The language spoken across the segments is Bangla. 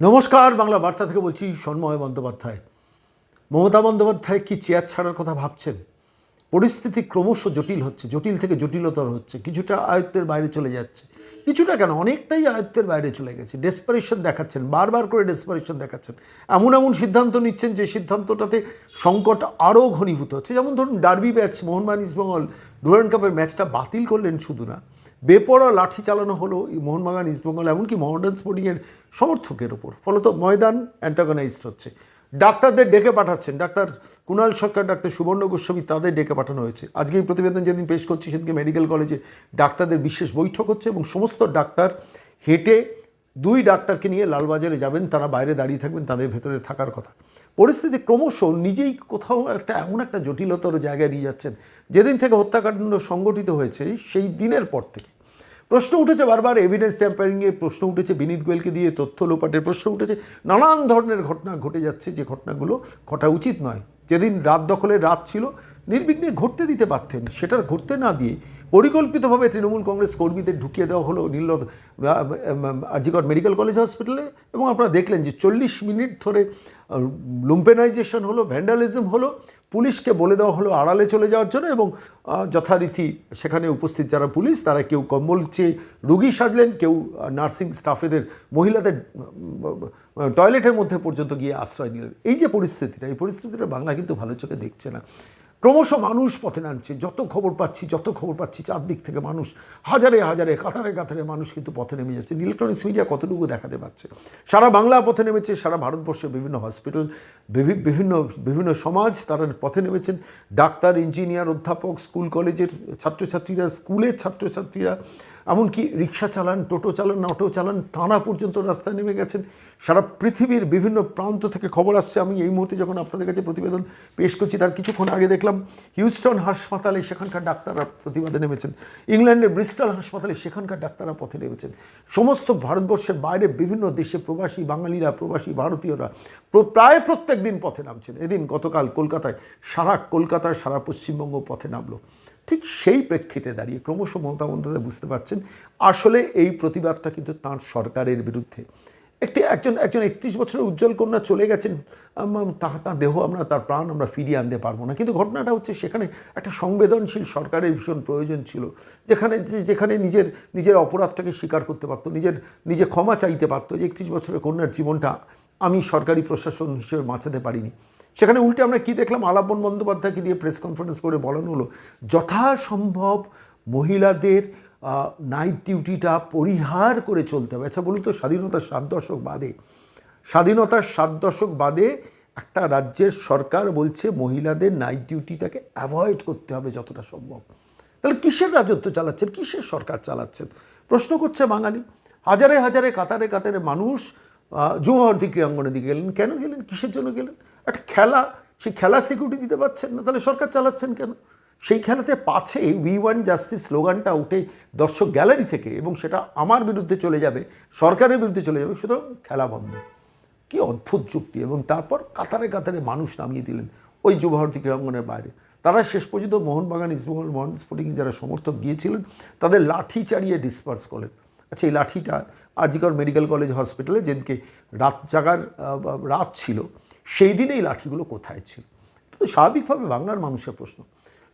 নমস্কার, বাংলা বার্তা থেকে বলছি সন্ময় বন্দ্যোপাধ্যায়। মমতা বন্দ্যোপাধ্যায় কি চেয়ার ছাড়ার কথা ভাবছেন? পরিস্থিতি ক্রমশ জটিল হচ্ছে, জটিল থেকে জটিলতর হচ্ছে। কিছুটা আয়ত্তের বাইরে চলে যাচ্ছে। কিছুটা কেন? অনেকটাই আয়ত্তের বাইরে চলে গেছে। ডেসপারেশন দেখাচ্ছেন, বারবার করে ডেসপারেশন দেখাচ্ছেন। এমন এমন সিদ্ধান্ত নিচ্ছেন যে সিদ্ধান্তটাতে সংকট আরও ঘনীভূত হচ্ছে। যেমন ধরুন derby match Mohun Bagan East Bengal Durand কাপের ম্যাচটা বাতিল করলেন শুধু না। বেপরোয়া লাঠি চালানো হলো এই মোহনবাগান ইস্টবেঙ্গল এমনকি মডার্ন স্পোর্টিংয়ের সমর্থকের ওপর। ফলত ময়দান অ্যান্টাগনাইজড হচ্ছে। ডাক্তারদের ডেকে পাঠাচ্ছেন। ডাক্তার কুণাল সরকার, ডাক্তার সুবর্ণ গোস্বামী তাদের ডেকে পাঠানো হয়েছে। আজকে এই প্রতিবেদন যেদিন পেশ করছি, সেদিনকে মেডিকেল কলেজে ডাক্তারদের বিশেষ বৈঠক হচ্ছে এবং সমস্ত ডাক্তার হেঁটে দুই ডাক্তারকে নিয়ে লালবাজারে যাবেন, তারা বাইরে দাঁড়িয়ে থাকবেন, তাদের ভেতরে থাকার কথা। পরিস্থিতি ক্রমশ নিজেই কোথাও একটা এমন একটা জটিলতর জায়গায় নিয়ে যাচ্ছেন। যেদিন থেকে হত্যাকাণ্ড সংগঠিত হয়েছে, সেই দিনের পর থেকে। প্রশ্ন উঠেছে বারবার এভিডেন্স ট্যাম্পারিংয়ে প্রশ্ন উঠেছে, বিনীত গোয়েলকে দিয়ে তথ্য লোপাটের প্রশ্ন উঠেছে। নানান ধরনের ঘটনা ঘটে যাচ্ছে, যে ঘটনাগুলো ঘটা উচিত নয়। যেদিন রাত দখলে রাত ছিল, নির্বিঘ্নে ঘটতে দিতে পারতেন। সেটা ঘটতে না দিয়ে পরিকল্পিতভাবে তৃণমূল কংগ্রেস কর্মীদের ঢুকিয়ে দেওয়া হলো নীল আজিগড় মেডিকেল কলেজ হসপিটালে। এবং আপনারা দেখলেন যে চল্লিশ মিনিট ধরে লুম্পেনাইজেশন হলো, ভ্যান্ডালিজম হলো, পুলিশকে বলে দেওয়া হলো আড়ালে চলে যাওয়ার জন্য এবং যথারীতি সেখানে উপস্থিত যারা পুলিশ, তারা কেউ কম্বল চেয়ে রুগী সাজলেন, কেউ নার্সিং স্টাফেদের, মহিলাদের টয়লেটের মধ্যে পর্যন্ত গিয়ে আশ্রয় নিলেন। এই যে পরিস্থিতিটা, এই পরিস্থিতিটা বাংলা কিন্তু ভালো চোখে দেখছে না। ক্রমশ মানুষ পথে নামছে। যত খবর পাচ্ছি, যত খবর পাচ্ছি, চারদিক থেকে মানুষ, হাজারে হাজারে, কাতারে কাতারে মানুষ কিন্তু পথে নেমে যাচ্ছে। ইলেকট্রনিক্স মিডিয়া কতটুকু দেখাতে পাচ্ছে সারা বাংলা পথে নেমেছে, সারা ভারতবর্ষে বিভিন্ন হসপিটাল বিভি- বিভিন্ন বিভিন্ন সমাজ তারা পথে নেমেছেন। ডাক্তার ইঞ্জিনিয়ার অধ্যাপক স্কুল কলেজের ছাত্রছাত্রীরা স্কুলের ছাত্রছাত্রীরা এমনকি রিক্সা চালান, টোটো চালান, অটো চালান তাঁরা পর্যন্ত রাস্তায় নেমে গেছেন। সারা পৃথিবীর বিভিন্ন প্রান্ত থেকে খবর আসছে। আমি এই মুহূর্তে যখন আপনাদের কাছে প্রতিবেদন পেশ করছি, তার কিছুক্ষণ আগে দেখলাম হিউস্টন হাসপাতালে সেখানকার ডাক্তাররা প্রতিবাদে নেমেছেন। ইংল্যান্ডের ব্রিস্টাল হাসপাতালে সেখানকার ডাক্তাররা পথে নেমেছেন। সমস্ত ভারতবর্ষের বাইরে বিভিন্ন দেশে প্রবাসী বাঙালিরা, প্রবাসী ভারতীয়রা প্রায় প্রত্যেক দিন পথে নামছেন। এদিন গতকাল কলকাতায়, সারা কলকাতার সারা পশ্চিমবঙ্গ পথে নামলো। ঠিক সেই প্রেক্ষিতে দাঁড়িয়ে ক্রমশ মমতা বন্দ্যোপাধ্যায় বুঝতে পারছেন, আসলে এই প্রতিবাদটা কিন্তু তাঁর সরকারের বিরুদ্ধে। একটি একজন একজন একত্রিশ বছরের উজ্জ্বল কন্যা চলে গেছেন, আম- তার দেহ আমরা, তার প্রাণ আমরা ফিরিয়ে আনতে পারব না। কিন্তু ঘটনাটা হচ্ছে সেখানে একটা সংবেদনশীল সরকারের ভীষণ প্রয়োজন ছিল, যেখানে যেখানে নিজের নিজের অপরাধটাকে স্বীকার করতে পারতো, নিজের, নিজে ক্ষমা চাইতে পারতো যে একত্রিশ বছরের কন্যার জীবনটা আমি সরকারি প্রশাসন হিসেবে বাঁচাতে পারিনি। সেখানে উল্টে আমরা কি দেখলাম? আলাপন বন্দ্যোপাধ্যায়কে দিয়ে প্রেস কনফারেন্স করে বলানো হলো, যথাসম্ভব মহিলাদের নাইট ডিউটিটা পরিহার করে চলতে হবে। আচ্ছা বলুন তো, স্বাধীনতার সাত দশক বাদে, স্বাধীনতার সাত দশক বাদে একটা রাজ্যের সরকার বলছে মহিলাদের নাইট ডিউটিটাকে অ্যাভয়েড করতে হবে যতটা সম্ভব। তাহলে কিসের রাজত্ব চালাচ্ছেন? কিসের সরকার চালাচ্ছেন? প্রশ্ন করছে বাঙালি। হাজারে হাজারে, কাতারে কাতারে মানুষ যুবভারতী ক্রীড়াঙ্গনের দিকে গেলেন। কেন গেলেন? কিসের জন্য গেলেন? একটা খেলা, সেই খেলা সিকিউরিটি দিতে পারছেন না, তাহলে সরকার চালাচ্ছেন কেন? সেই খেলাতে পাছে উই ওয়ান জাস্টিস স্লোগানটা উঠে দর্শক গ্যালারি থেকে এবং সেটা আমার বিরুদ্ধে চলে যাবে, সরকারের বিরুদ্ধে চলে যাবে, সুতরাং খেলা বন্ধ। কি অদ্ভুত যুক্তি এবং তারপর কাতারে কাতারে মানুষ নামিয়ে দিলেন ওই যুবভারতী ক্রীড়াঙ্গনের বাইরে। তারা শেষ পর্যন্ত মোহনবাগান ইস্টবেঙ্গল মোহন স্পোর্টিং যারা সমর্থক গিয়েছিলেন, তাদের লাঠি চাড়িয়ে ডিসপার্স করলেন। আচ্ছা এই লাঠিটা আরজিকর মেডিকেল কলেজ হসপিটালে যেদিনকে রাত জাগার রাত ছিল সেই দিনে এই লাঠিগুলো কোথায় ছিল? তো স্বাভাবিকভাবে বাংলার মানুষের প্রশ্ন।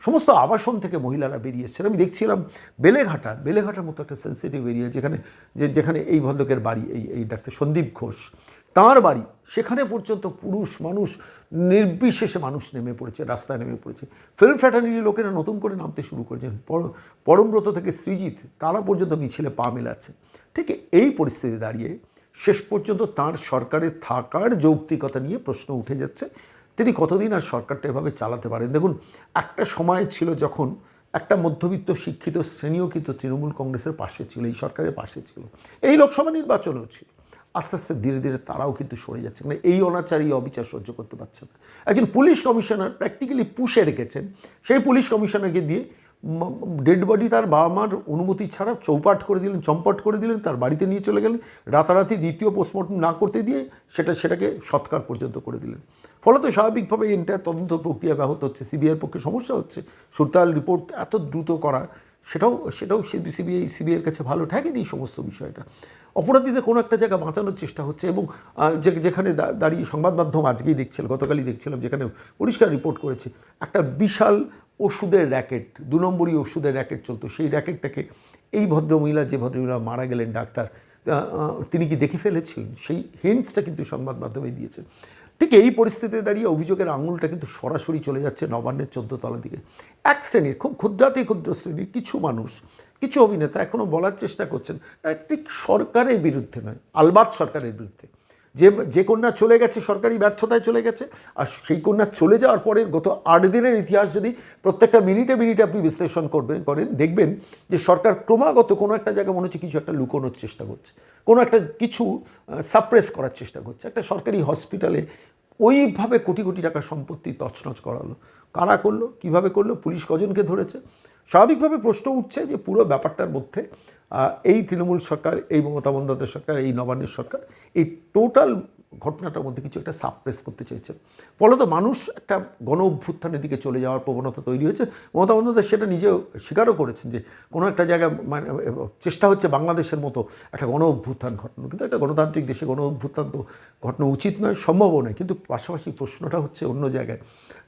সমস্ত আবাসন থেকে মহিলারা বেরিয়ে এসেছেন আমি দেখছিলাম বেলেঘাটা, বেলেঘাটার মতো একটা সেন্সিটিভ এরিয়া যেখানে, যে, যেখানে এই ভদ্রকের বাড়ি, এই এই ডাক্তার সন্দীপ ঘোষ। তাঁর বাড়ি, সেখানে পর্যন্ত পুরুষ মানুষ নির্বিশেষে মানুষ নেমে পড়েছে, রাস্তায় নেমে পড়েছে। ফিল্ম ফ্যাটার্নিটির লোকেরা নতুন করে নামতে শুরু করেছেন। পর- পরমব্রত থেকে সৃজিত, তারা পর্যন্ত মিছিলে পা মেলাচ্ছে। ঠিক এই পরিস্থিতি দাঁড়িয়ে শেষ পর্যন্ত তার সরকারে থাকার যৌক্তিকতা নিয়ে প্রশ্ন উঠে যাচ্ছে। তিনি কতদিন আর সরকারটা এভাবে চালাতে পারেন? দেখুন, একটা সময় ছিল যখন একটা মধ্যবিত্ত শিক্ষিত শ্রেণীও কিন্তু তৃণমূল কংগ্রেসের পাশে ছিল, এই সরকারের পাশে ছিল। এই লোকসভা নির্বাচনেও ছিল। আস্তে আস্তে ধীরে ধীরে তারাও কিন্তু সরে যাচ্ছে। মানে এই অনাচার, এই অবিচার সহ্য করতে পারছে না। একজন পুলিশ কমিশনার প্র্যাকটিক্যালি পুষে রেখেছেন। সেই পুলিশ কমিশনারকে দিয়ে ডেড বডি তার বাবা মার অনুমতি ছাড়া চৌপাট করে দিলেন, চম্পট করে দিলেন, তার বাড়িতে নিয়ে চলে গেলেন, রাতারাতি দ্বিতীয় পোস্টমর্টম না করতে দিয়ে সেটা, সেটাকে সৎকার পর্যন্ত করে দিলেন। ফলত স্বাভাবিকভাবে এন্টায়ার তদন্ত প্রক্রিয়া ব্যাহত হচ্ছে, সিবিআইয়ের পক্ষে সমস্যা হচ্ছে। সুরতাল রিপোর্ট এত দ্রুত করা সেটাও সেটাও অপরাধীদের সিবিআই সিবিআইয়ের কাছে ভালো ঠেকেনি এই সমস্ত বিষয়টা। অপরাধীদের কোনো একটা জায়গা বাঁচানোর চেষ্টা হচ্ছে এবং যেখানে দাঁড়িয়ে সংবাদ মাধ্যম আজকেই দেখছিলাম, গতকালই দেখছিলাম যেখানে পরিষ্কার রিপোর্ট করেছে, একটা বিশাল ওষুধের র্যাকেট, দু নম্বরই ওষুধের র্যাকেট চলতো, সেই র্যাকেটটাকে এই ভদ্রমহিলা, যে ভদ্রমহিলা মারা গেলেন ডাক্তার তিনি কি দেখে ফেলেছিলেন সেই হিন্টসটা কিন্তু সংবাদ মাধ্যমে দিয়েছে। ঠিক এই পরিস্থিতিতে দাঁড়িয়ে অভিযোগের আঙুলটা কিন্তু সরাসরি চলে যাচ্ছে নবান্নের চোদ্দ তলা দিকে। এক শ্রেণির খুব ক্ষুদ্রাতি ক্ষুদ্র শ্রেণির কিছু মানুষ, কিছু অভিনেতা এখনও বলার চেষ্টা করছেন ঠিক সরকারের বিরুদ্ধে নয়, আলবাত সরকারের বিরুদ্ধে। যে যে কন্যা চলে গেছে সরকারি ব্যর্থতায় চলে গেছে, আর সেই কন্যা চলে যাওয়ার পরের গত আট দিনের ইতিহাস যদি প্রত্যেকটা মিনিটে মিনিটে আপনি বিশ্লেষণ করবেন, করেন, দেখবেন যে সরকার ক্রমাগত কোনো একটা জায়গায় মনে হচ্ছে কিছু একটা লুকোনোর চেষ্টা করছে। কোনো একটা কিছু সাপ্রেস করার চেষ্টা করছে। একটা সরকারি হসপিটালে ওইভাবে কোটি কোটি টাকার সম্পত্তি তছনছ করালো। কারা করল? কীভাবে করল? পুলিশ কজনকে ধরেছে? স্বাভাবিকভাবে প্রশ্ন উঠছে যে পুরো ব্যাপারটার মধ্যে এই তৃণমূল সরকার, এই মমতা বন্দ্যোপাধ্যায় সরকার, এই নবান্নের সরকার, এই টোটাল ঘটনাটার মধ্যে কিছু একটা সাপ্রেস করতে চেয়েছে। ফলত মানুষ একটা গণ অভ্যুত্থানের দিকে চলে যাওয়ার প্রবণতা তৈরি হয়েছে। মমতা বন্দ্যোপাধ্যায় সেটা নিজেও স্বীকারও করেছেন যে, কোনো একটা জায়গায় মানে চেষ্টা হচ্ছে বাংলাদেশের মতো একটা গণ অভ্যুত্থান ঘটানো কিন্তু একটা গণতান্ত্রিক দেশে গণ অভ্যুত্থান তো ঘটানো উচিত নয়, সম্ভবও নয়। কিন্তু পাশাপাশি প্রশ্নটা হচ্ছে অন্য জায়গায়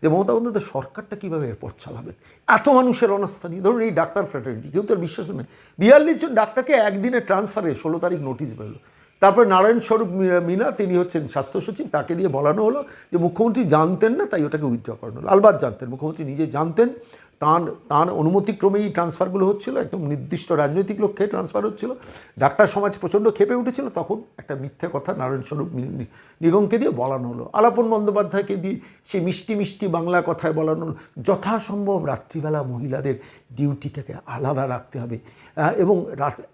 যে, মমতা বন্দ্যোপাধ্যায় সরকারটা কীভাবে এরপর চালাবে এত মানুষের অনাস্থানি ধরুন এই ডাক্তার ফ্র্যাটার্নিটি কেউ তো আর বিশ্বাস নেই বিয়াল্লিশ জন ডাক্তারকে একদিনে ট্রান্সফারে ষোলো তারিখ নোটিশ বেরোলো। তারপর নারায়ণ স্বরূপ মিনা, তিনি হচ্ছেন স্বাস্থ্য সচিব, তাকে দিয়ে বলানো হলো যে মুখ্যমন্ত্রী জানতেন না, তাই ওটাকে উইথড্র করানো হলো। আলবাদ জানতেন, মুখ্যমন্ত্রী নিজে জানতেন তার তার অনুমতিক্রমেই ট্রান্সফারগুলো হচ্ছিল, একদম নির্দিষ্ট রাজনৈতিক লক্ষ্যে ট্রান্সফার হচ্ছিল। ডাক্তার সমাজ প্রচণ্ড ক্ষেপে উঠেছিল, তখন একটা মিথ্যে কথা নারায়ণ স্বরূপ নিগমকে দিয়ে বলানো হলো। আলাপন বন্দ্যোপাধ্যায়কে দিয়ে সেই মিষ্টি মিষ্টি বাংলা কথায় বলানো হলো। যথাসম্ভব রাত্রিবেলা মহিলাদের ডিউটিটাকে আলাদা রাখতে হবে। এবং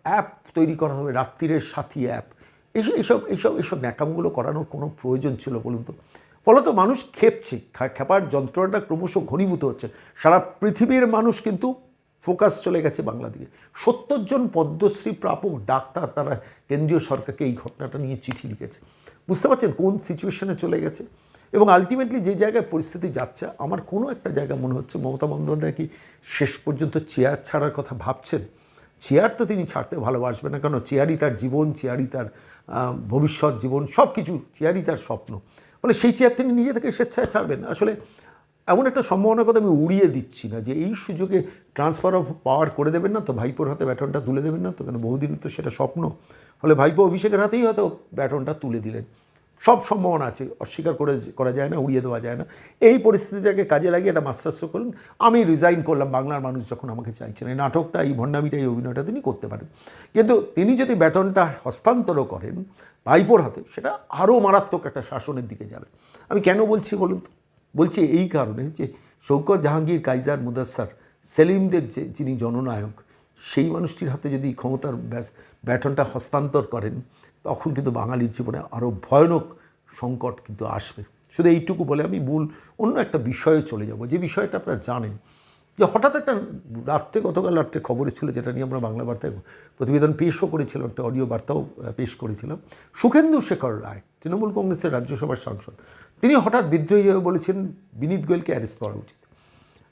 অ্যাপ তৈরি করা হবে, রাত্রিরের সাথী অ্যাপ এইসব এইসব এইসব এইসব ন্যাকামগুলো করানোর কোনো প্রয়োজন ছিল বলুন তো? ফলত মানুষ খেপছে খেপার যন্ত্রণাটা ক্রমশ ঘনীভূত হচ্ছে। সারা পৃথিবীর মানুষ কিন্তু ফোকাস চলে গেছে বাংলা দিকে। সত্তর জন পদ্মশ্রী প্রাপক, ডাক্তার তারা কেন্দ্রীয় সরকারকে এই ঘটনাটা নিয়ে চিঠি লিখেছে। বুঝতে পারছেন কোন সিচুয়েশনে চলে গেছে? এবং আলটিমেটলি যে জায়গায় পরিস্থিতি যাচ্ছে, আমার কোনো একটা জায়গা মনে হচ্ছে মমতা বন্দ্যোপাধ্যায় কি শেষ পর্যন্ত চেয়ার ছাড়ার কথা ভাবছেন? চেয়ার তো তিনি ছাড়তে ভালোবাসবেন না কেন? চেয়ারই তার জীবন চেয়ারই তার ভবিষ্যৎ জীবন সব কিছু চেয়ারই তার স্বপ্ন। মানে সেই চেয়ার তিনি নিজে থেকে স্বেচ্ছায় ছাড়বেন। আসলে এমন একটা সম্ভাবনার কথা আমি উড়িয়ে দিচ্ছি না যে এই সুযোগে ট্রান্সফার অফ পাওয়ার করে দেবেন না তো, ভাইপোর হাতে ব্যাটনটা তুলে দেবেন না তো, কেন বহুদিন তো সেটা স্বপ্ন। ফলে ভাইপো অভিষেকের হাতেই হয়তো ব্যাটনটা তুলে দিলেন। সব সম্ভাবনা আছে, অস্বীকার করে করা যায় না, উড়িয়ে দেওয়া যায় না। এই পরিস্থিতিটাকে কাজে লাগিয়ে একটা মাস্টার্স করলেন আমি রিজাইন করলাম, বাংলার মানুষ যখন আমাকে চাইছেন, এই নাটকটা, এই ভণ্ডামিটা, এই অভিনয়টা তিনি করতে পারেন। কিন্তু তিনি যদি ব্যাটনটা হস্তান্তর করেন, ভাইপোর হাতে, সেটা আরও মারাত্মক একটা শাসনের দিকে যাবে। আমি কেন বলছি বলুন তো? বলছি এই কারণে যে, শৌকত জাহাঙ্গীর, কাইজার, মুদাস্সার, সেলিমদের যে, যিনি জননায়ক, সেই মানুষটির হাতে যদি ক্ষমতার ব্যাস- ব্যাটনটা হস্তান্তর করেন তখন কিন্তু বাঙালির জীবনে আরও ভয়ানক সংকট কিন্তু আসবে। শুধু এইটুকু বলে আমি মূল অন্য একটা বিষয়ে চলে যাব। যে বিষয়টা আপনারা জানেন, যে হঠাৎ একটা রাত্রে, গতকাল রাত্রে খবর ছিল যেটা নিয়ে আমরা বাংলা বার্তায় প্রতিবেদন পেশও করেছিলাম, একটা অডিও বার্তাও পেশ করেছিলাম। সুখেন্দু শেখর রায়, তৃণমূল কংগ্রেসের রাজ্যসভার সাংসদ, তিনি হঠাৎ বিদ্রোহী হয়ে বলেছেন, বিনীত গোয়েলকে অ্যারেস্ট করা উচিত।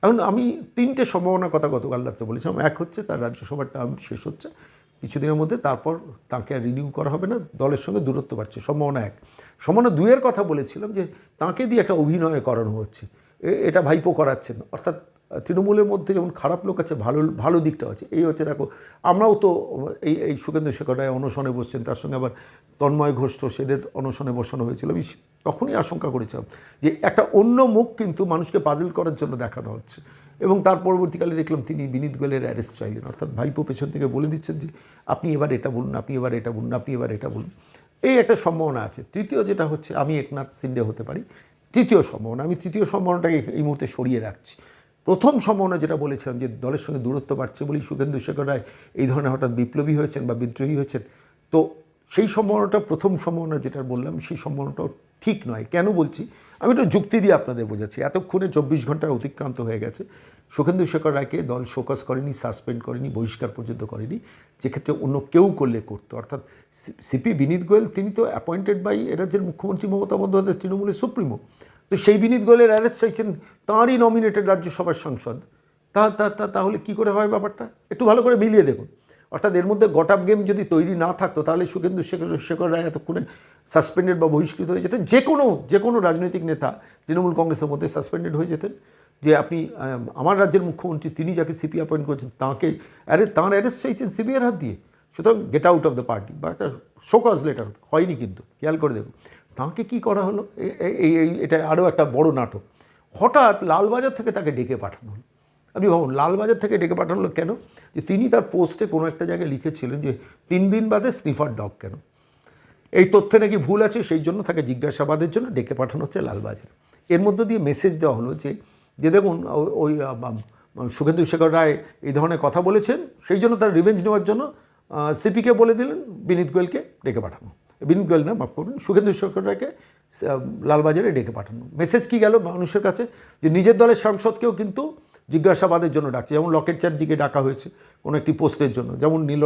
এখন আমি তিনটে সম্ভাবনার কথা গতকাল রাত্রে বলেছিলাম। এক হচ্ছে তার রাজ্যসভার টার্ম শেষ হচ্ছে। কিছুদিনের মধ্যে তারপর তাকে আর রিনিউ করা হবে না, দলের সঙ্গে দূরত্ব বাড়ছে, সম্ভাবনা এক। সম্ভাবনা দুয়ের কথা বলেছিলাম যে তাকে দিয়ে একটা অভিনয় করানো হচ্ছে। এটা ভাইপো করাচ্ছেন, অর্থাৎ তৃণমূলের মধ্যে যেমন খারাপ লোক আছে, ভালো ভালো দিকটাও আছে। এই হচ্ছে দেখো, আমরাও তো এই এই সুকেন্দ্র শেখর রায় অনশনে বসছেন, তার সঙ্গে আবার তন্ময় ঘোষ সেদের অনশনে বসানো হয়েছিল। আমি তখনই আশঙ্কা করেছিলাম যে একটা অন্য মুখ কিন্তু মানুষকে পাজিল করার জন্য দেখানো হচ্ছে। এবং তার পরবর্তীকালে দেখলাম তিনি বিনীত গোয়েলের অ্যারেস্ট চাইলেন। অর্থাৎ ভাইপো পেছন থেকে বলে দিচ্ছেন যে, আপনি এবার এটা বলুন, আপনি এবার এটা বলুন, আপনি এবার এটা বলুন। এই একটা সম্ভাবনা আছে। তৃতীয় যেটা হচ্ছে, আমি একনাথ সিন্ডে হতে পারি। তৃতীয় সম্ভাবনা, আমি তৃতীয় সম্ভাবনাটাকে এই মুহূর্তে সরিয়ে রাখছি। প্রথম সম্ভাবনা যেটা বলেছিলাম যে দলের সঙ্গে দূরত্ব বাড়ছে বলেই সুখেন্দু শেখর রায় এই ধরনের হঠাৎ বিপ্লবী হয়েছেন বা বিদ্রোহী হয়েছেন। তো সেই সম্ভাবনাটা প্রথম সম্ভাবনা যেটা বললাম, সেই সম্ভাবনাটাও ঠিক নয়। কেন বলছি? আমি একটু যুক্তি দিয়ে আপনাদের বোঝাচ্ছি। এতক্ষণে চব্বিশ ঘণ্টা অতিক্রান্ত হয়ে গেছে। সুখেন্দু শেখর রায়কে দল শোকস করেনি, সাসপেন্ড করেনি, বহিষ্কার পর্যন্ত করেনি। যেক্ষেত্রে অন্য কেউ করলে করতো। অর্থাৎ সিপি বিনীত গোয়েল, তিনি তো অ্যাপয়েন্টেড বাই রাজ্যের মুখ্যমন্ত্রী মমতা বন্দ্যোপাধ্যায়, তৃণমূলের সুপ্রিমো। তো সেই বিনীত গোয়েলের অ্যারেস্ট চাইছেন তাঁরই নমিনেটেড রাজ্যসভার সাংসদ। তা, তা- তাহলে কি করে হয় ব্যাপারটা? একটু ভালো করে মিলিয়ে দেখুন। অর্থাৎ এর মধ্যে গটাপ গেম যদি তৈরি না থাকতো, তাহলে সুখেন্দু শেখর শেখর রায় এতক্ষণে সাসপেন্ডেড বা বহিষ্কৃত হয়ে যেতেন। যে কোনো যে কোনো রাজনৈতিক নেতা তৃণমূল কংগ্রেসের মধ্যে সাসপেন্ডেড হয়ে যেতেন। যে আপনি আমার রাজ্যের মুখ্যমন্ত্রী, তিনি যাকে সিপি অ্যাপয়েন্ট করেছেন, তাঁকে অ্যারে তাঁর অ্যারেস্ট চাইছেন সিবিআর হাত দিয়ে। সুতরাং get out of the party বা একটা শোকজ লেটার হয়নি কিন্তু, খেয়াল করে দেখুন। তাঁকে কি করা হলো? এই এটা আরও একটা বড় নাটক। হঠাৎ লালবাজার থেকে তাকে ডেকে পাঠানো হলো। আপনি ভাবুন, লালবাজার থেকে ডেকে পাঠানো হলো কেন? যে তিনি তার পোস্টে কোনো একটা জায়গায় লিখেছিলেন যে, তিন দিন বাদে স্নিফার ডগ কেন? এই তথ্যে নাকি ভুল আছে, সেই জন্য তাকে জিজ্ঞাসাবাদের জন্য ডেকে পাঠানো হচ্ছে লালবাজার। এর মধ্য দিয়ে মেসেজ দেওয়া হলো যে যে দেখুন ওই সুখেন্দু শেখর রায় এই ধরনের কথা বলেছেন, সেই জন্য তার রিভেঞ্জ নেওয়ার জন্য সিপিকে বলে দিলেন, বিনীত গোয়েলকে ডেকে পাঠানো। বিনীত গোয়েল না মাফ করবেন, সুখেন্দু রায়কে লালবাজারে ডেকে পাঠানো। মেসেজ কি গেল মানুষের কাছে? যে নিজের দলের সাংসদকেও কিন্তু জিজ্ঞাসাবাদের জন্য ডাকছে। যেমন লকেট চ্যাটার্জিকে ডাকা হয়েছে কোনো একটি পোস্টের জন্য। যেমন নীল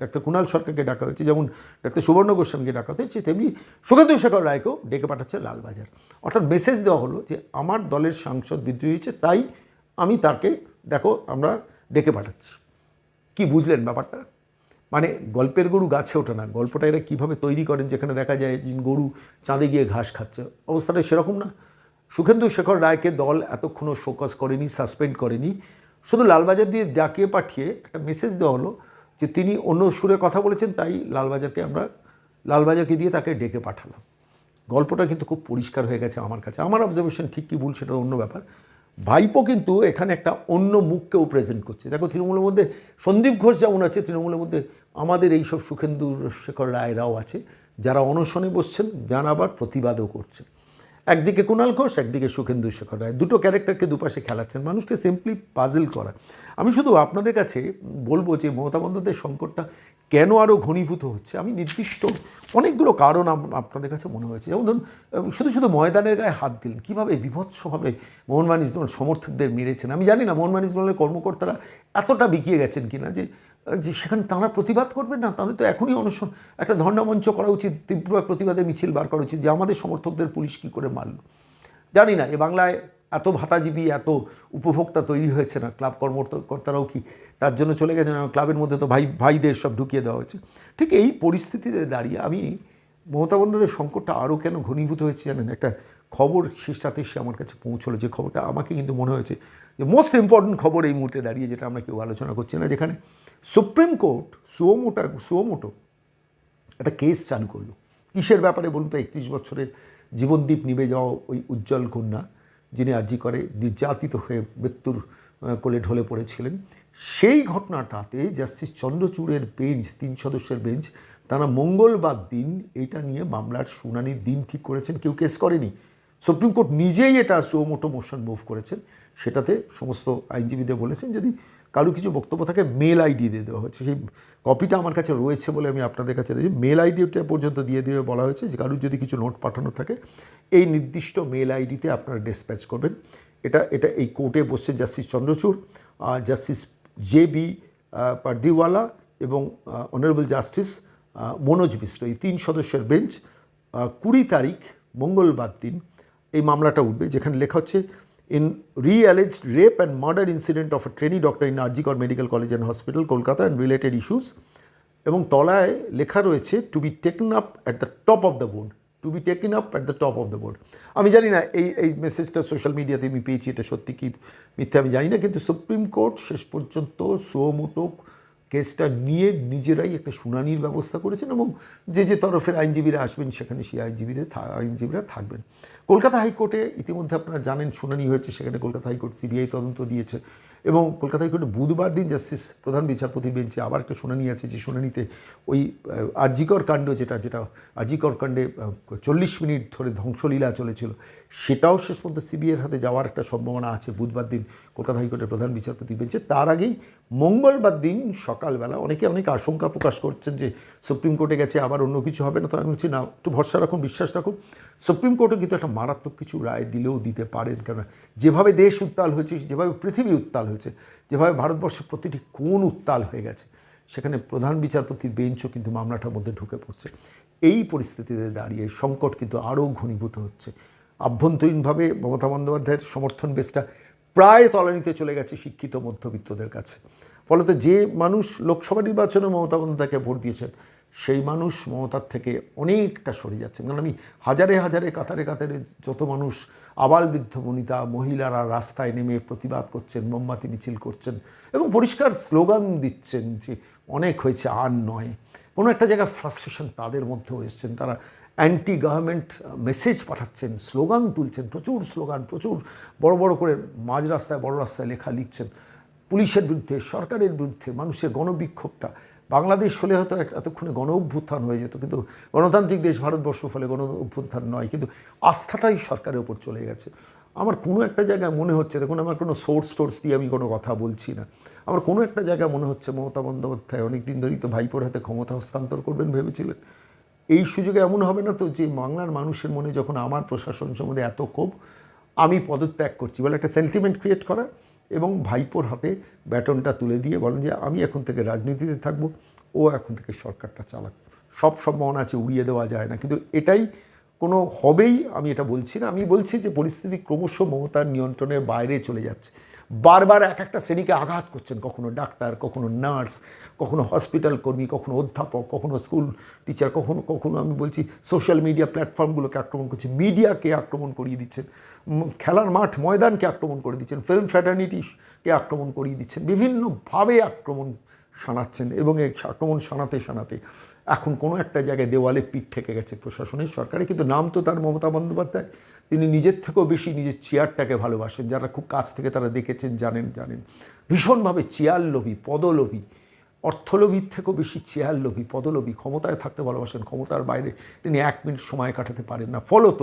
ডাক্তার কুণাল সরকারকে ডাকা হয়েছে। যেমন ডাক্তার সুবর্ণ গোস্বামীকে ডাকা হয়েছে। তেমনি সুখেন্দু শেখর রায়কেও ডেকে পাঠাচ্ছে লালবাজার। অর্থাৎ মেসেজ দেওয়া হলো যে আমার দলের সাংসদ বিদ্রোহী হয়েছে, তাই আমি তাকে, দেখো, আমরা ডেকে পাঠাচ্ছি। কি বুঝলেন ব্যাপারটা? মানে গল্পের গরু গাছে ওঠে না। গল্পটা এরা কীভাবে তৈরি করেন? যেখানে দেখা যায় গরু চাঁদে গিয়ে ঘাস খাচ্ছে। অবস্থাটা সেরকম না। সুখেন্দু শেখর রায়কে দল এতক্ষণও শোকস করেনি, সাসপেন্ড করেনি। শুধু লালবাজার দিয়ে ডাকিয়ে পাঠিয়ে একটা মেসেজ দেওয়া হলো যে তিনি অন্য সুরে কথা বলেছেন, তাই লালবাজারকে আমরা, লালবাজারকে দিয়ে তাকে ডেকে পাঠালাম। গল্পটা কিন্তু খুব পরিষ্কার হয়ে গেছে আমার কাছে। আমার অবজারভেশন ঠিক কি ভুল সেটা অন্য ব্যাপার। ভাইপো কিন্তু এখানে একটা অন্য মুখকেও প্রেজেন্ট করছে। দেখো তৃণমূলের মধ্যে সন্দীপ ঘোষ যেমন আছে, তৃণমূলের মধ্যে আমাদের এইসব সুখেন্দু শেখর রায়রাও আছে, যারা অনশনে বসছেন যারা আবার প্রতিবাদও করছেন। একদিকে কুণাল ঘোষ, একদিকে সুখেন্দু শেখর রায়। দুটো ক্যারেক্টারকে দুপাশে খেলাচ্ছেন, মানুষকে সিম্পলি পাজল করা। আমি শুধু আপনাদের কাছে বলব যে মমতা বন্দ্যোপাধ্যায়ের সংকটটা কেন আরও ঘনীভূত হচ্ছে? আমি নির্দিষ্ট অনেকগুলো কারণ আপনাদের কাছে মনে হয়েছে। যেমন ধরুন শুধু শুধু ময়দানের গায়ে হাত দিলেন কীভাবে বিভৎসভাবে মোহনমান ইসলামের সমর্থকদের মেরেছেন? আমি জানি না মোহনমান ইসলামের কর্মকর্তারা এতটা বিকিয়ে গেছেন কিনা যে যে সেখানে তারা প্রতিবাদ করবেন না, তাদের তো এখনই অনশন। একটা ধর্ণামঞ্চ করা উচিত, তীব্র এক প্রতিবাদের মিছিল বার করা উচিত যে আমাদের সমর্থকদের পুলিশ কী করে মারল। জানি না, এ বাংলায় এত ভাতাজীবী এত উপভোক্তা তৈরি হয়েছে না, ক্লাব কর্মকর্তারাও কি তার জন্য চলে গেছেন? আর ক্লাবের মধ্যে তো ভাই, ভাইদের সব ঢুকিয়ে দেওয়া হয়েছে। ঠিক এই পরিস্থিতিতে দাঁড়িয়ে আমি মমতা বন্দ্যোপাধ্যায়ের সংকটটা আরও কেন ঘনীভূত হয়েছে জানেন? একটা খবর শেষরাতে সে আমার কাছে পৌঁছলো যে খবরটা আমাকে কিন্তু মনে হয়েছে যে মোস্ট ইম্পর্টেন্ট খবর এই মুহূর্তে দাঁড়িয়ে যেটা আমরা কেউ আলোচনা করছি না, যেখানে supreme court suo motu, suo motu একটা কেস চালু করল। কিসের ব্যাপারে বলুন তো? একত্রিশ বছরের জীবনদীপ নিভে যাওয়া ওই উজ্জ্বল কন্যা, যিনি আর্জি করে নির্যাতিত হয়ে মৃত্যুর কোলে ঢলে পড়েছিলেন। সেই ঘটনাটাতে জাস্টিস চন্দ্রচূড়ের বেঞ্চ, তিন সদস্যের বেঞ্চ, তারা মঙ্গলবার দিন এটা নিয়ে মামলার শুনানির দিন ঠিক করেছেন। কেউ কেস করেনি। সুপ্রিম কোর্ট নিজেই এটা সুমোটো মোশন মুভ করেছেন। সেটাতে সমস্ত আইনজীবীদের বলেছেন, যদি কারও কিছু বক্তব্য থাকে মেল আইডি দিয়ে দেওয়া হয়েছে। সেই কপিটা আমার কাছে রয়েছে বলে আমি আপনাদের কাছে দিয়েছি মেল আইডিটা পর্যন্ত দিয়ে দিয়ে বলা হয়েছে। যে কারোর যদি কিছু নোট পাঠানো থাকে, এই নির্দিষ্ট মেল আইডিতে আপনারা ডিসপ্যাচ করবেন। এটা এটা এই কোর্টে বসছে justice Chandrachud justice J B Pardiwala এবং অনারেবল জাস্টিস মনোজ মিশ্র। এই তিন সদস্যের বেঞ্চ কুড়ি তারিখ, মঙ্গলবার দিন এই মামলাটা উঠবে, যেখানে লেখা হচ্ছে, in re alleged rape and murder incident of a trainee doctor in RG Kar medical college and hospital Kolkata and related issues এবং তলায় লেখা রয়েছে to be taken up at the top of the board to be taken up at the top of the board আমি জানি না, এই এই মেসেজটা সোশ্যাল মিডিয়াতে আমি পেয়েছি, এটা সত্যি কি মিথ্যে আমি জানি না, কিন্তু সুপ্রিম কোর্ট শেষ পর্যন্ত সোমোটোক কেসটা নিয়ে নিজেরাই একটা শুনানির ব্যবস্থা করেছেন এবং যে যে তরফের আইনজীবীরা আসবেন সেখানে সেই আইনজীবীদের আইনজীবীরা থাকবেন। কলকাতা হাইকোর্টে ইতিমধ্যে আপনারা জানেন শুনানি হয়েছে, সেখানে কলকাতা হাইকোর্ট সিবিআই তদন্ত দিয়েছে এবং কলকাতা হাইকোর্টে বুধবার দিন জাস্টিস, প্রধান বিচারপতির বেঞ্চে আবার একটা শুনানি আছে, যে শুনানিতে ওই আরজিকর কাণ্ড যেটা যেটা আরজিকর কাণ্ডে চল্লিশ মিনিট ধরে ধ্বংসলীলা চলেছিল সেটাও শেষ পর্যন্ত সিবিআইয়ের হাতে যাওয়ার একটা সম্ভাবনা আছে। বুধবার দিন কলকাতা হাইকোর্টের প্রধান বিচারপতি বেঞ্চে। তার আগেই মঙ্গলবার দিন সকালবেলা অনেকে অনেক আশঙ্কা প্রকাশ করছেন যে সুপ্রিম কোর্টে গেছে, আবার অন্য কিছু হবে না। তো আমি বলছি, না, একটু ভরসা রাখুন, বিশ্বাস রাখুন। সুপ্রিম কোর্টে কিন্তু একটা মারাত্মক কিছু রায় দিলেও দিতে পারেন। কেন যেভাবে দেশ উত্তাল হয়েছে, যেভাবে পৃথিবী উত্তাল হয়েছে, যেভাবে ভারতবর্ষের প্রতিটি কোন উত্তাল হয়ে গেছে, সেখানে প্রধান বিচারপতির বেঞ্চও কিন্তু মামলাটার মধ্যে ঢুকে পড়ছে। এই পরিস্থিতিতে দাঁড়িয়ে সংকট কিন্তু আরও ঘনীভূত হচ্ছে। আভ্যন্তরীণভাবে মমতা বন্দ্যোপাধ্যায়ের সমর্থন বেসটা প্রায় তলানিতে চলে গেছে শিক্ষিত, মধ্যবিত্তদের কাছে। ফলত যে মানুষ লোকসভা নির্বাচনে মমতা বন্দ্যোপাধ্যায়কে ভোট দিয়েছেন, সেই মানুষ মমতার থেকে অনেকটা সরে যাচ্ছেন। কারণ আমি হাজারে হাজারে, কাতারে কাতারে যত মানুষ আবাল বৃদ্ধ বনিতা, মহিলারা রাস্তায় নেমে প্রতিবাদ করছেন, মোমবাতি মিছিল করছেন এবং পরিষ্কার স্লোগান দিচ্ছেন যে অনেক হয়েছে আর নয়। কোনো একটা জায়গায় ফ্রাস্ট্রেশন তাদের মধ্যেও এসছেন। তারা অ্যান্টি গভর্নমেন্ট মেসেজ পাঠাচ্ছেন স্লোগান তুলছেন, প্রচুর স্লোগান প্রচুর বড় বড় করে মাঝ রাস্তায়, বড় রাস্তায় লেখা লিখছেন। পুলিশের বিরুদ্ধে, সরকারের বিরুদ্ধে, মানুষের গণবিক্ষোভটা। বাংলাদেশ হলে হয়তো এতক্ষণে গণ অভ্যুত্থান হয়ে যেত, কিন্তু গণতান্ত্রিক দেশ ভারতবর্ষ ফলে গণ অভ্যুত্থান নয়, কিন্তু আস্থাটাই সরকারের ওপর চলে গেছে। আমার কোনো একটা জায়গায় মনে হচ্ছে, দেখুন, আমার কোনো সোর্স টোর্স দিয়ে আমি কোনো কথা বলছি না। আমার কোনো একটা জায়গায় মনে হচ্ছে মমতা বন্দ্যোপাধ্যায় অনেক দিন ধরেই তো ভাইপোর হাতে ক্ষমতা হস্তান্তর করবেন ভেবেছিলেন। এই সুযোগে এমন হবে না তো যে বাংলার মানুষের মনে যখন আমার প্রশাসন সম্বন্ধে এত ক্ষোভ, আমি পদত্যাগ করছি। বলে একটা সেন্টিমেন্ট ক্রিয়েট করা এবং ভাইপোর হাতে ব্যাটনটা তুলে দিয়ে বলেন যে, আমি এখন থেকে রাজনীতিতে থাকব, ও এখন থেকে সরকারটা চালাক। সব সম্ভাবনা আছে, উড়িয়ে দেওয়া যায় না। কিন্তু এটাই কোনো হবেই আমি এটা বলছি না। আমি বলছি যে পরিস্থিতি ক্রমশ মমতার নিয়ন্ত্রণের বাইরে চলে যাচ্ছে। বারবার এক একটা শ্রেণীকে আঘাত করছেন কখনো ডাক্তার, কখনো নার্স, কখনো হসপিটাল কর্মী, কখনো অধ্যাপক, কখনো স্কুল টিচার, কখনো কখনো আমি বলছি সোশ্যাল মিডিয়া প্ল্যাটফর্মগুলোকে আক্রমণ করছে মিডিয়াকে আক্রমণ করিয়ে দিচ্ছেন খেলার মাঠ, ময়দানকে আক্রমণ করে দিচ্ছেন ফিল্ম ফ্র্যাটার্নিটিকে আক্রমণ করিয়ে দিচ্ছেন, বিভিন্নভাবে আক্রমণ শানাচ্ছেন এবং এই আক্রমণ শানাতে শানাতে এখন কোনো একটা জায়গায় দেওয়ালে পিঠ থেকে গেছে প্রশাসনের সরকারে, কিন্তু নাম তো তার মমতা বন্দ্যোপাধ্যায়। তিনি নিজের থেকেও বেশি নিজের চেয়ারটাকে ভালোবাসেন, যারা খুব কাছ থেকে তারা দেখেছেন, জানেন জানেন। ভীষণভাবে চেয়ার লোভী পদলোভী, অর্থলোভীর থেকেও বেশি চেয়ার লোভী পদলোভী, ক্ষমতায় থাকতে ভালোবাসেন, ক্ষমতার বাইরে তিনি এক মিনিট সময় কাটাতে পারেন না। ফলত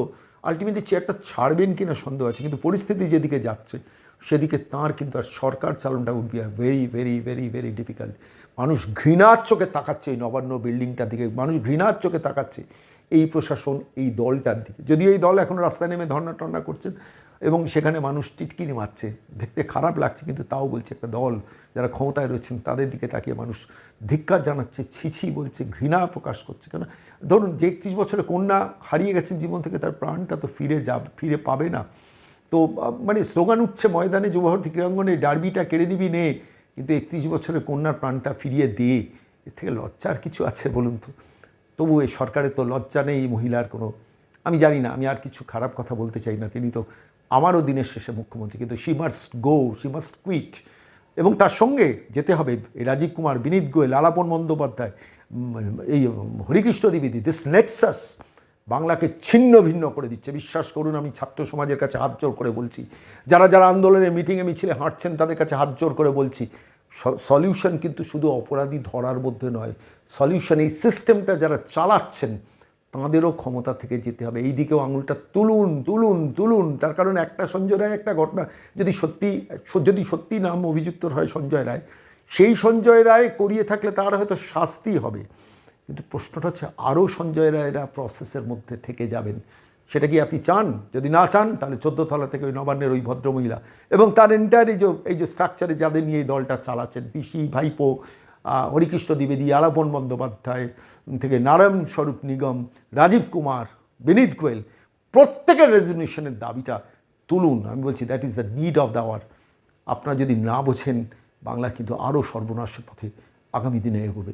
আলটিমেটলি চেয়ারটা ছাড়বেন কিনা সন্দেহ আছে, কিন্তু পরিস্থিতি যেদিকে যাচ্ছে সেদিকে তাঁর কিন্তু আর সরকার চালনটা would be very very very very difficult মানুষ ঘৃণার চোখে তাকাচ্ছে এই নবান্ন বিল্ডিংটার দিকে। মানুষ ঘৃণার চোখে তাকাচ্ছে এই প্রশাসন, এই দলটার দিকে। যদিও এই দল এখন রাস্তায় নেমে ধর্না টর্না করছেন এবং সেখানে মানুষ টিটকিনি মারছে। দেখতে খারাপ লাগছে কিন্তু তাও বলছে একটা দল যারা ক্ষমতায় রয়েছেন তাদের দিকে তাকিয়ে মানুষ ধিক্কার জানাচ্ছে, ছিছি বলছে, ঘৃণা প্রকাশ করছে। কেন? ধরুন যে একত্রিশ বছরে কন্যা হারিয়ে গেছেন জীবন থেকে তার প্রাণটা তো ফিরে যাবে, ফিরে পাবে না। তো মানে স্লোগান উঠছে ময়দানে যুবভারতী ক্রীড়াঙ্গনে ডার্বিটা কেড়ে দিবি নে। কিন্তু একত্রিশ বছরের কন্যার প্রাণটা ফিরিয়ে দে। এর থেকে লজ্জার কিছু আছে বলুন তো? তবু এই সরকারের তো লজ্জা নেই মহিলার কোনো। আমি জানি না, আমি আর কিছু খারাপ কথা বলতে চাই না। তিনি তো আমারও দিনের শেষে মুখ্যমন্ত্রী, কিন্তু she must go she must quit এবং তার সঙ্গে যেতে হবে রাজীব কুমার, বিনীত গোয়েল, আলাপন বন্দ্যোপাধ্যায় এই হরিকৃষ্ণ দ্বিবেদী দিস নেক্সাস বাংলাকে ছিন্ন ভিন্ন করে দিচ্ছে। বিশ্বাস করুন, আমি ছাত্র সমাজের কাছে হাত জোর করে বলছি। যারা যারা আন্দোলনে মিটিংয়ে মিছিলে হাঁটছেন, তাদের কাছে হাত জোর করে বলছি সলিউশন কিন্তু শুধু অপরাধী ধরার মধ্যে নয় সলিউশন এই সিস্টেমটা যারা চালাচ্ছেন, তাঁদেরও ক্ষমতা থেকে যেতে হবে। এই দিকেও আঙুলটা তুলুন তুলুন তুলুন। তার কারণ একটা সঞ্জয় রায় একটা ঘটনা, যদি সত্যি যদি সত্যি নাম অভিযুক্ত হয় সঞ্জয় রায়, সেই সঞ্জয় রায় করিয়ে থাকলে তার হয়তো শাস্তি হবে। কিন্তু প্রশ্নটা হচ্ছে, আরও সঞ্জয় রায়রা প্রসেসের মধ্যে থেকে যাবেন। সেটা কি আপনি চান? যদি না চান, তাহলে তলা থেকে ওই নবান্নের ওই ভদ্রমহিলা এবং তার এন্টায়ার এই যে এই যে স্ট্রাকচারে যাদের নিয়ে এই দলটা চালাচ্ছেন, পিসি, ভাইপো হরিকৃষ্ণ দ্বিবেদী, আলাপন বন্দ্যোপাধ্যায় থেকে নারায়ণ স্বরূপ নিগম, রাজীব কুমার, বিনীত গোয়েল, প্রত্যেকের রেজিগনেশনের দাবিটা তুলুন। আমি বলছি that is the need of the hour আপনারা যদি না বোঝেন বাংলা কিন্তু আরও সর্বনাশের পথে আগামী দিনে এগোবে।